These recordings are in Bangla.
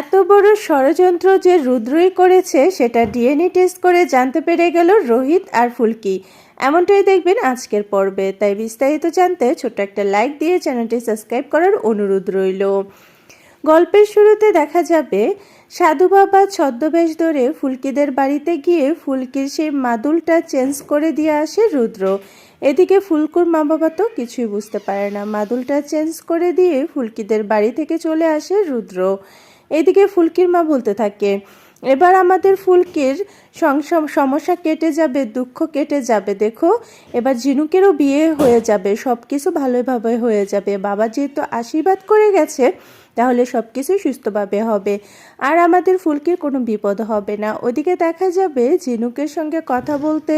এত বড় ষড়যন্ত্র যে রুদ্রই করেছে, সেটা ডিএনএ টেস্ট করে জানতে পেরে গেল রোহিত আর ফুলকি। এমনটাই দেখবেন আজকের পর্বে। তাই বিস্তারিত জানতে ছোট্ট একটা লাইক দিয়ে চ্যানেলটি সাবস্ক্রাইব করার অনুরোধ রইল। গল্পের শুরুতে দেখা যাবে, সাধু বাবা ছদ্মবেশ ধরে ফুলকিদের বাড়িতে গিয়ে ফুলকির সেই মাদুলটা চেঞ্জ করে দিয়ে আসে রুদ্র। এদিকে ফুলকুর মা বাবা তো কিছুই বুঝতে পারে না। মাদুলটা চেঞ্জ করে দিয়ে ফুলকিদের বাড়ি থেকে চলে আসে রুদ্র। এদিকে ফুলকির মা বলতে থাকে, এবার আমাদের ফুলকির সমস্যা কেটে যাবে, দুঃখ কেটে যাবে, দেখো। এবার ঝিনুকেরও বিয়ে হয়ে যাবে সব কিছু ভালোভাবে হয়ে যাবে। বাবা যেহেতু আশীর্বাদ করে গেছে, তাহলে সব কিছুই সুস্থভাবে হবে। আর আমাদের ফুলকির কোনো বিপদ হবে না। ওদিকে দেখা যাবে ঝিনুকের সঙ্গে কথা বলতে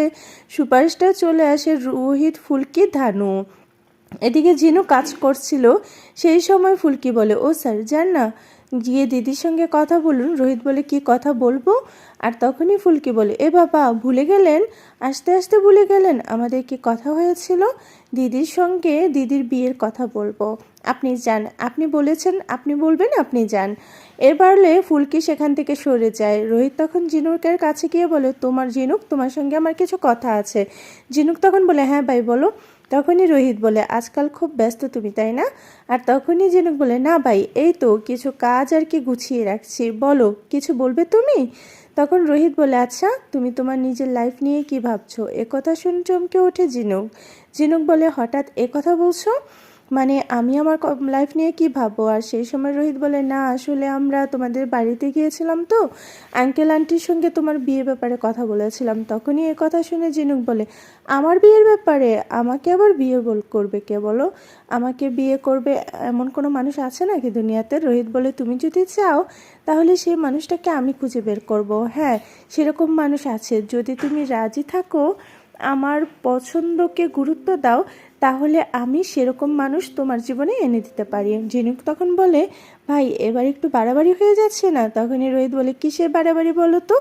সুপারস্টার চলে আসে রোহিত ফুলকি ধানু। এদিকে জিনু কাজ করছিল, সেই সময় ফুলকি বলে, ও স্যার, যান না। গিয়ে দিদির সঙ্গে কথা বলুন, রোহিত বলে, কি কথা বলব? আর তখনই ফুলকি বলে, এ বাবা, ভুলে গেলেন? আস্তে আস্তে ভুলে গেলেন, আমাদের কি কথা হয়েছিল? দিদির সঙ্গে দিদির বিয়ের কথা বলব। আপনি যান, আপনি বলেছেন, আপনি বলবেন, আপনি যান। এবারলে ফুলকি সেখান থেকে সরে যায়। রোহিত তখন জিনুকের কাছে গিয়ে বলে, তোমার জিনুক, তোমার সঙ্গে আমার কিছু কথা আছে। জিনুক তখন বলে হ্যাঁ ভাই, বলো। তখনই রোহিত বলে, আজকাল খুব ব্যস্ত তুমি, তাই না? আর তখনই জিনুক বলে, না ভাই, এই তো কিছু কাজ আর কি গুছিয়ে রাখছি, বলো, কিছু বলবে তুমি? তখন রোহিত বলে আচ্ছা তুমি তোমার নিজের লাইফ নিয়ে কি ভাবছ? একথা শুনে চমকে ওঠে জিনুক জিনুক বলে, হঠাৎ একথা বলছো? মানে আমি আমার লাইফ নিয়ে কি ভাববো? আর সেই সময় রোহিত বলে, না, আসলে আমরা তোমাদের বাড়িতে গিয়েছিলাম তো। আঙ্কেল আন্টির সঙ্গে তোমার বিয়ের ব্যাপারে কথা বলেছিলাম। তখনই এ কথা শুনে জিনুক বলে, আমার বিয়ের ব্যাপারে? আমাকে আবার বিয়ে বল করবে কে বলো? আমাকে বিয়ে করবে এমন কোনো মানুষ আছে নাকি দুনিয়াতে? রোহিত বলে, তুমি যদি চাও, তাহলে সেই মানুষটাকে আমি খুঁজে বের করব। হ্যাঁ সেরকম মানুষ আছে। যদি তুমি রাজি থাকো, আমার পছন্দকে গুরুত্ব দাও তাহলে আমি সেরকম মানুষ তোমার জীবনে এনে দিতে পারি। ঝিনুক তখন বলে, ভাই, এবার একটু বাড়াবাড়ি হয়ে যাচ্ছে না? তখনই রোহিত বলে, কিসের বাড়াবাড়ি বলো তো?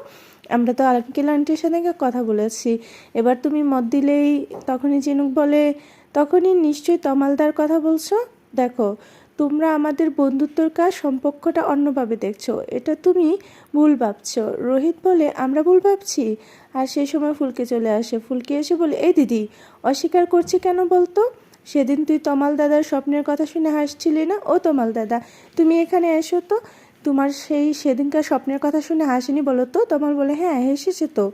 আমরা তো আঙ্কেল আন্টির সাথে কথা বলেছি। এবার তুমি মত দিলেই। তখনই ঝিনুক বলে, তখনই নিশ্চয়ই তমালদার কথা বলছো? দেখো তোমরা আমাদের বন্ধুত্বর কাজ সম্পর্কটা অন্যভাবে দেখছ। এটা তুমি ভুল ভাবছ। রোহিত বলে, আমরা ভুল ভাবছি? আর সেই সময় ফুলকে চলে আসে। ফুলকে এসে বলে, এই দিদি, অস্বীকার করছি কেন বলতো? সেদিন তুই তমাল দাদার স্বপ্নের কথা শুনে হাসছিলি না? ও তমাল দাদা, তুমি এখানে এসো তো। তোমার সেই সেদিনকার স্বপ্নের কথা শুনে হাসিনি বলো তো? তমাল বলে হ্যাঁ হেসেছে তো।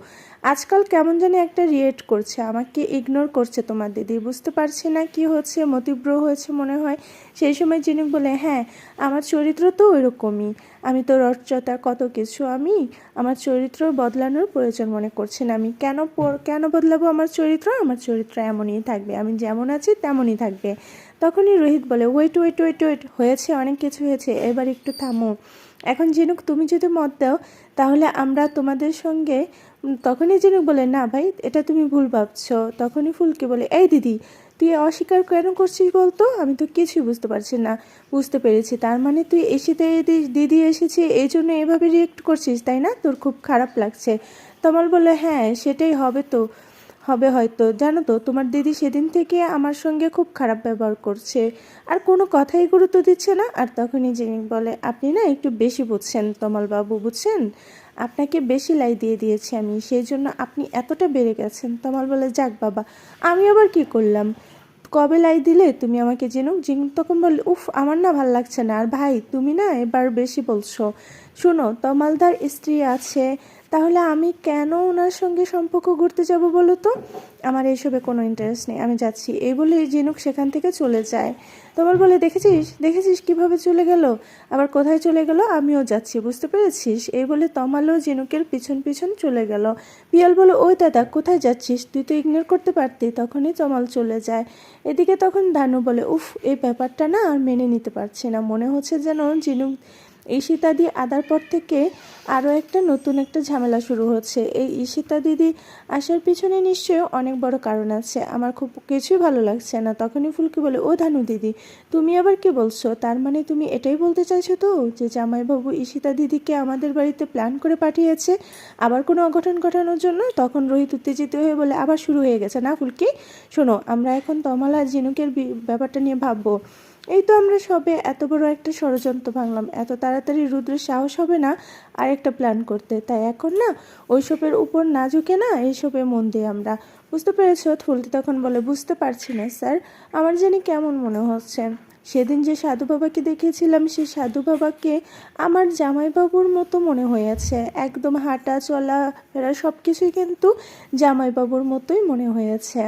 আজকাল কেমন জানি একটা রিয়েক্ট করছে, আমাকে ইগনোর করছে তোমার দিদি। বুঝতে পারছি না কি হচ্ছে মতিব্র হয়েছে মনে হয়। সেই সময় জিনুক বলে হ্যাঁ আমার চরিত্র তো ওইরকমই। আমি তো রচতা কত কিছু আমি আমার চরিত্র বদলানোর প্রয়োজন মনে করছি না। আমি কেন কেন বদলাবো আমার চরিত্র? আমার চরিত্র এমনই থাকবে। আমি যেমন আছি তেমনই থাকবে। তখনই রোহিত বলে ওয়েট ওয়েট ওয়েট ওয়েট হয়েছে, অনেক কিছু হয়েছে। এবার একটু থামো। এখন জিনুক, তুমি যদি মত দাও, তাহলে আমরা তোমাদের সঙ্গে তখনই জিনুক বলে, না ভাই, এটা তুমি ভুল ভাবছ। তখনই ফুলকে বলে, এই দিদি, তুই অস্বীকার কেন করছিস বলতো? আমি তো কিছুই বুঝতে পারছি না। বুঝতে পেরেছি, তার মানে তুই এসেতে দিদি এসেছে এই জন্য এভাবে রিয়েক্ট করছিস, তাই না? তোর খুব খারাপ লাগছে। তমাল বলে হ্যাঁ সেটাই হবে তো। হবে হয়তো। জানো তো, তোমার দিদি সেদিন থেকে আমার সঙ্গে খুব খারাপ ব্যবহার করছে। আর কোনো কথাই গুরুত্ব দিচ্ছে না। আর তখনই জিনিক বলে, আপনি না একটু বেশি বুঝছেন তমাল বাবু বুঝছেন? আপনাকে বেশি লাই দিয়ে দিয়েছি আমি। সেই জন্য আপনি এতটা বেড়ে গেছেন। তমাল বলে, যাক বাবা, আমি আবার কি করলাম? কবে লাই দিলে তুমি আমাকে জিনুক জিনুক তখন বললে উফ, আমার না ভালো লাগছে না। আর ভাই, তুমি না এবার বেশি বলছো। শোনো, তমালদার স্ত্রী আছে তাহলে আমি কেন ওনার সঙ্গে সম্পর্ক করতে যাব বলো তো? আমার এইসবে কোনো ইন্টারেস্ট নেই, আমি যাচ্ছি। এই বলে জিনুক সেখান থেকে চলে যায়। তোমার বলে, দেখেছিস? দেখেছিস কীভাবে চলে গেল? আবার কোথায় চলে গেল? আমিও যাচ্ছি, বুঝতে পেরেছিস? এই বলে তমালও জিনুকের পিছন পিছন চলে গেল। পিয়াল বলে, ওই দাদা, কোথায় যাচ্ছিস? তুই তো ইগনোর করতে পারতি। তখনই তমাল চলে যায়। এদিকে তখন ধানু বলে, উফ, এই ব্যাপারটা না আর মেনে নিতে পারছি না। মনে হচ্ছে যেন জিনুক ঈশিতা দি আদার পর থেকে আরও একটা নতুন একটা ঝামেলা শুরু হচ্ছে। এই ঈশিতা দিদি আসার পিছনে নিশ্চয়ই অনেক বড় কারণ আছে। আমার খুব কিছুই ভালো লাগছে না। তখনই ফুলকি বলে, ও ধানু দিদি, তুমি আবার কি বলছো? তার মানে তুমি এটাই বলতে চাইছো তো, যে জামাইবাবু ঈশিতা দিদিকে আমাদের বাড়িতে প্ল্যান করে পাঠিয়েছে? আবার কোনো অঘটন ঘটানোর জন্য? তখন রোহিত উত্তেজিত হয়ে বলে, আবার শুরু হয়ে গেছে না ফুলকি? শোনো, আমরা এখন তমালা আর ঝিনুকের ব্যাপারটা নিয়ে ভাববো। এই তো আমরা সবে এত বড় একটা ষড়যন্ত্র ভাঙলাম। এত তাড়াতাড়ি রুদ্রের সাহস হবে না আর একটা প্ল্যান করতে। তাই এখন না ওইসবের উপর না ঝুঁকে না এইসবে মন দিই আমরা। বুঝতে পেরেছ? ফুলটি তখন বলে, বুঝতে পারছি না, স্যার। আমার জানি কেমন মনে হচ্ছে। সেদিন যে সাধু বাবাকে দেখেছিলাম সেই সাধু বাবাকে আমার জামাইবাবুর মতো মনে হয়েছে। একদম হাঁটা, চলা, ফেরা সব কিছুই কিন্তু জামাইবাবুর মতোই মনে হয়েছে।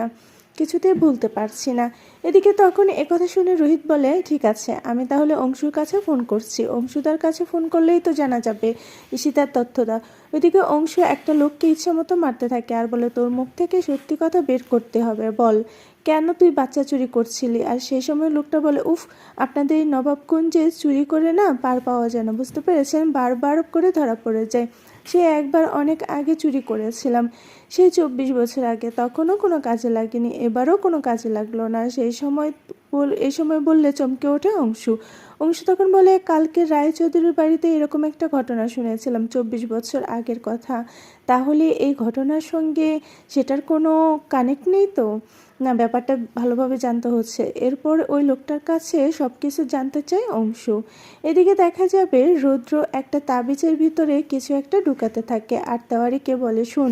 কিছুতেই ভুলতে পারছি না। এদিকে তখন একথা শুনে রোহিত বলে, ঠিক আছে, আমি তাহলে অংশুর কাছে ফোন করছি। অংশুদার কাছে ফোন করলেই তো জানা যাবে। ঈশিতার দাও। ওইদিকে অংশু একটা লোককে ইচ্ছা মতো মারতে থাকে আর বলে, তোর মুখ থেকে সত্যি কথা বের করতে হবে, বল। কেন তুই বাচ্চা চুরি করছিলি? আর সেই সময় লোকটা বলে, উফ, আপনাদের এই নবাবগঞ্জে চুরি করে না, পার পাওয়া যায় না, বুঝতে পেরেছেন? বারবার করে ধরা পড়ে যায়। সে একবার অনেক আগে চুরি করেছিলাম। সেই চব্বিশ বছর আগে। তখনও কোনো কাজে লাগেনি। এবারও কোনো কাজে লাগল না। সেই সময় এই সময় বললে চমকে ওঠে অংশু। অংশু তখন বলে, কালকে রায়চৌধুরীর বাড়িতে এরকম একটা ঘটনা শুনেছিলাম, চব্বিশ বছর আগের কথা। তাহলে এই ঘটনার সঙ্গে সেটার কোনো কানেক্ট নেই তো? না, ব্যাপারটা ভালোভাবে জানতে হচ্ছে। এরপর ওই লোকটার কাছে সব কিছু জানতে চায় অংশু। এদিকে দেখা যাবে, রৌদ্র একটা তাবিজের ভিতরে কিছু একটা ঢুকাতে থাকে। আর তেওয়ারিকে বলে, শুন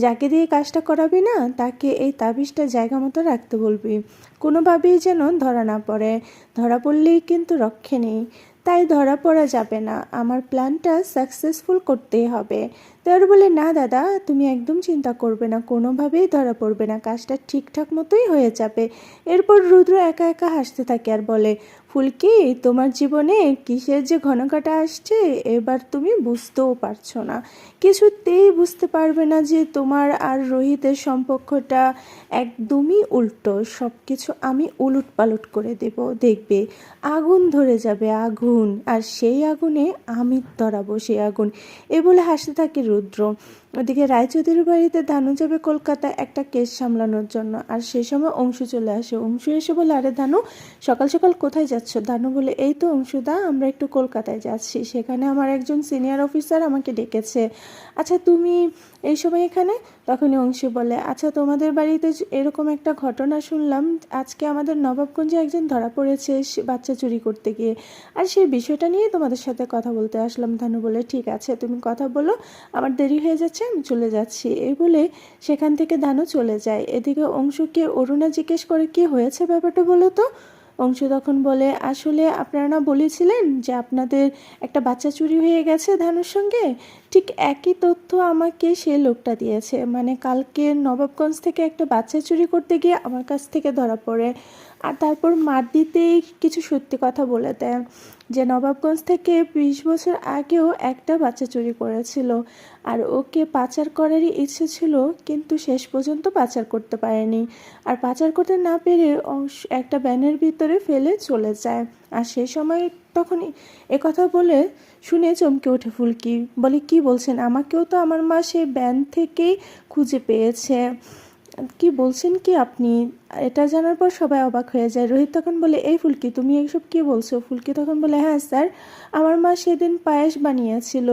যাকে দিয়ে কাজটা করাবি না, তাকে এই তাবিজটা জায়গা মতো রাখতে বলবি। কোনোভাবেই যেন ধরা না পড়ে। ধরা পড়লেই কিন্তু রক্ষে নেই। তাই ধরা পড়া যাবে না। আমার প্ল্যানটা সাকসেসফুল করতেই হবে। তার বলে, না দাদা, তুমি একদম চিন্তা করবে না। কোনোভাবেই ধরা পড়বে না। কাজটা ঠিকঠাক মতোই হয়ে যাবে। এরপর রুদ্র একা একা হাসতে থাকে আর বলে ফুলকি তোমার জীবনে কিসের যে ঘনকাটা আসছে, এবার তুমি বুঝতেও পারছ না। কিছুতেই বুঝতে পারবে না যে তোমার আর রোহিতের সম্পর্কটা একদমই উল্টো। সব কিছু আমি উলুট পালট করে দেব, দেখবে। আগুন ধরে যাবে, আগুন। আর সেই আগুনে আমি ধরাবো সেই আগুন। এ বলে হাসতে থাকে রুদ্র। ওদিকে রায়চৌধুরীর বাড়িতে ধানু যাবে কলকাতায় একটা কেস সামলানোর জন্য। আর সেই সময় অংশু চলে আসে। অংশু এসে বলে, আরে ধানু, সকাল সকাল কোথায় যাচ্ছ? ধানু বলে, এই তো অংশুদা আমরা একটু কলকাতায় যাচ্ছি। সেখানে আমার একজন সিনিয়র অফিসার আমাকে ডেকেছে। আচ্ছা তুমি এই সময় এখানে? তখনই অংশু বলে আচ্ছা তোমাদের বাড়িতে এরকম একটা ঘটনা শুনলাম, আজকে আমাদের নবাবগঞ্জে একজন ধরা পড়েছে বাচ্চা চুরি করতে গিয়ে। আর সেই বিষয়টা নিয়ে তোমাদের সাথে কথা বলতে আসলাম ধানু বলে, ঠিক আছে, তুমি কথা বলো, আমার দেরি হয়ে যাচ্ছে, আমি চলে যাচ্ছি। এই বলে সেখান থেকে ধানু চলে যায়। এদিকে অংশুকে অরুণা জিজ্ঞেস করে, কি হয়েছে ব্যাপারটা বলো তো? অংশু তখন বলে আসলে আপনারা না বলেছিলেন যে আপনাদের একটা বাচ্চা চুরি হয়ে গেছে ধানুর সঙ্গে। ঠিক একই তথ্য আমাকে সে লোকটা দিয়েছে। মানে কালকে নবাবগঞ্জ থেকে একটা বাচ্চা চুরি করতে গিয়ে আমার কাছ থেকে ধরা পড়ে। আর তারপর মার দিতেই কিছু সত্যি কথা বলে দেয়, যে নবাবগঞ্জ থেকে বিশ বছর আগেও একটা বাচ্চা চুরি করেছিল আর ওকে পাচার করারই ইচ্ছে ছিল, কিন্তু শেষ পর্যন্ত পাচার করতে পারেনি। আর পাচার করতে না পেরে একটা ব্যানের ভিতরে ফেলে চলে যায়। আর সেই সময় তখনই একথা বলে শুনে চমকে ওঠে ফুলকি, বলে, কি বলছেন? আমাকেও তো আমার মা সেই ব্যান থেকেই খুঁজে পেয়েছে। কি বলছেন কি আপনি? এটা জানার পর সবাই অবাক হয়ে যায়। রোহিত তখন বলে, এই ফুলকি, তুমি এইসব কি বলছো? ফুলকি তখন বলে হ্যাঁ স্যার, আমার মা সেদিন পায়েস বানিয়েছিল,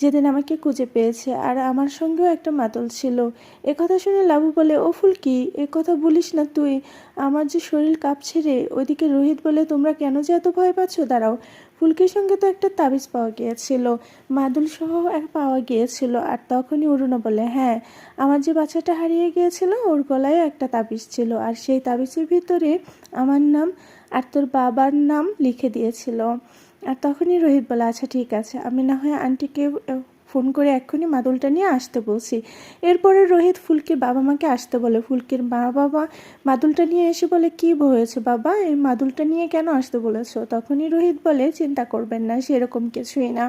যেদিন আমাকে খুঁজে পেয়েছে, আর আমার সঙ্গেও একটা মাতল ছিল। একথা শুনে লাবু বলে, ও ফুলকি, এ কথা বলিস না তুই। আমার যে শরীর কাঁপছে রে। ওইদিকে রোহিত বলে, তোমরা কেন যে এত ভয় পাচ্ছ? দাঁড়াও ফুলকির সঙ্গে তো একটা তাবিজ পাওয়া গিয়েছিল। মাদুল সহ এক পাওয়া গিয়েছিল। আর তখনই অরুণা বলে হ্যাঁ আমার যে বাচ্চাটা হারিয়ে গিয়েছিল, ওর গলায় একটা তাবিজ ছিল। আর সেই তাবিজের ভিতরে আমার নাম আর তোর বাবার নাম লিখে দিয়েছিল। আর তখনই রোহিত বলে আচ্ছা ঠিক আছে। আমি না হয় আন্টিকে ফোন করে এক্ষুনি মাদুলটা নিয়ে আসতে বলছি। এরপরে রোহিত ফুলকে বাবা মাকে আসতে বলে, ফুলকির মা বাবা মাদুলটা নিয়ে এসে বলে, কি হয়েছে বাবা? এই মাদুলটা নিয়ে কেন আসতে বলেছ? তখনই রোহিত বলে, চিন্তা করবেন না, সেরকম কিছুই না।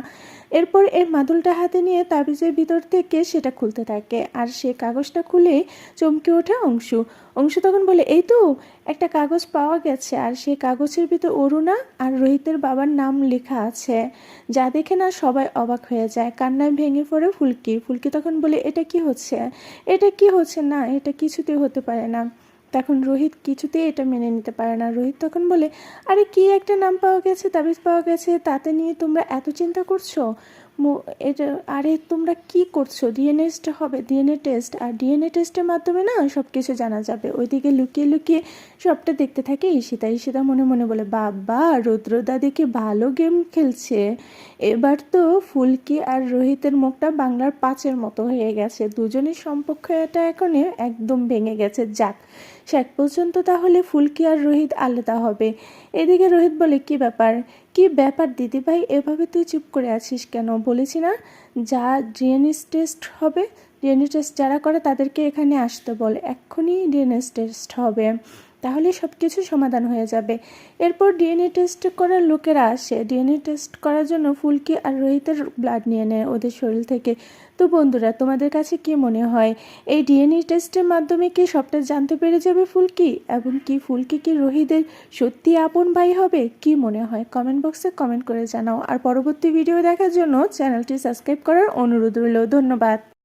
এরপর এই মাদুলটা হাতে নিয়ে তাবিজের ভিতর থেকে সেটা খুলতে থাকে। আর সে কাগজটা খুলে চমকে ওঠে অংশু। অংশু তখন বলে, এই তো, একটা কাগজ পাওয়া গেছে। আর সেই কাগজের ভিতর অরুণা আর রোহিতের বাবার নাম লেখা আছে। যা দেখে না সবাই অবাক হয়ে যায়। কান্নায় ভেঙে পড়ে ফুলকি। ফুলকি তখন বলে, এটা কি হচ্ছে? এটা কি হচ্ছে? না, এটা কিছুতেই হতে পারে না। তখন রোহিত কিছুতেই এটা মেনে নিতে পারে না। রোহিত তখন বলে, আরে, কি একটা নাম পাওয়া গেছে, তাবিজ পাওয়া গেছে, তাতে নিয়ে তোমরা এত চিন্তা করছ? এটা আরে তোমরা কি করছ? ডিএনএ টেস্ট হবে ডিএনএ টেস্ট আর ডিএনএ টেস্টের মাধ্যমে না সব কিছু জানা যাবে। ওইদিকে লুকিয়ে লুকিয়ে সবটা দেখতে থাকে ঈশিতা। ঈশিতা মনে মনে বলে, বাবা, রুদ্রদা দেখে ভালো গেম খেলছে। এবার তো ফুলকি আর রোহিতের মুখটা বাংলার পাঁচের মতো হয়ে গেছে। দুজনের সম্পর্ক এটা এখন একদম ভেঙে গেছে। যাক, শেষ পর্যন্ত তাহলে ফুলকি আর রোহিত আলাদা হবে। এদিকে রোহিত বলে, কি ব্যাপার? কি ব্যাপার দিদিভাই, এভাবে তুই চুপ করে আছিস কেন? বলেছি না যা ডিএনএস টেস্ট হবে ডিএনএ টেস্ট যারা করে তাদেরকে এখানে আসতে বলে। এক্ষুনি ডিএনএস টেস্ট হবে। তাহলে সব কিছু সমাধান হয়ে যাবে। এরপর ডিএনএ টেস্ট করার লোকেরা আসে। ডিএনএ টেস্ট করার জন্য ফুলকি আর রোহিতের ব্লাড নিয়ে নেয় ওদের শরীর থেকে। তো বন্ধুরা, তোমাদের কাছে কি মনে হয়? এই ডিএনএ টেস্টের মাধ্যমে কি সবটা জানতে পেরে যাবে ফুলকি? এবং কি ফুলকি কি রোহিতের সত্যি আপন ভাই হবে? কি মনে হয়? কমেন্ট বক্সে কমেন্ট করে জানাও। আর পরবর্তী ভিডিও দেখার জন্য চ্যানেলটি সাবস্ক্রাইব করার অনুরোধ রইল। ধন্যবাদ।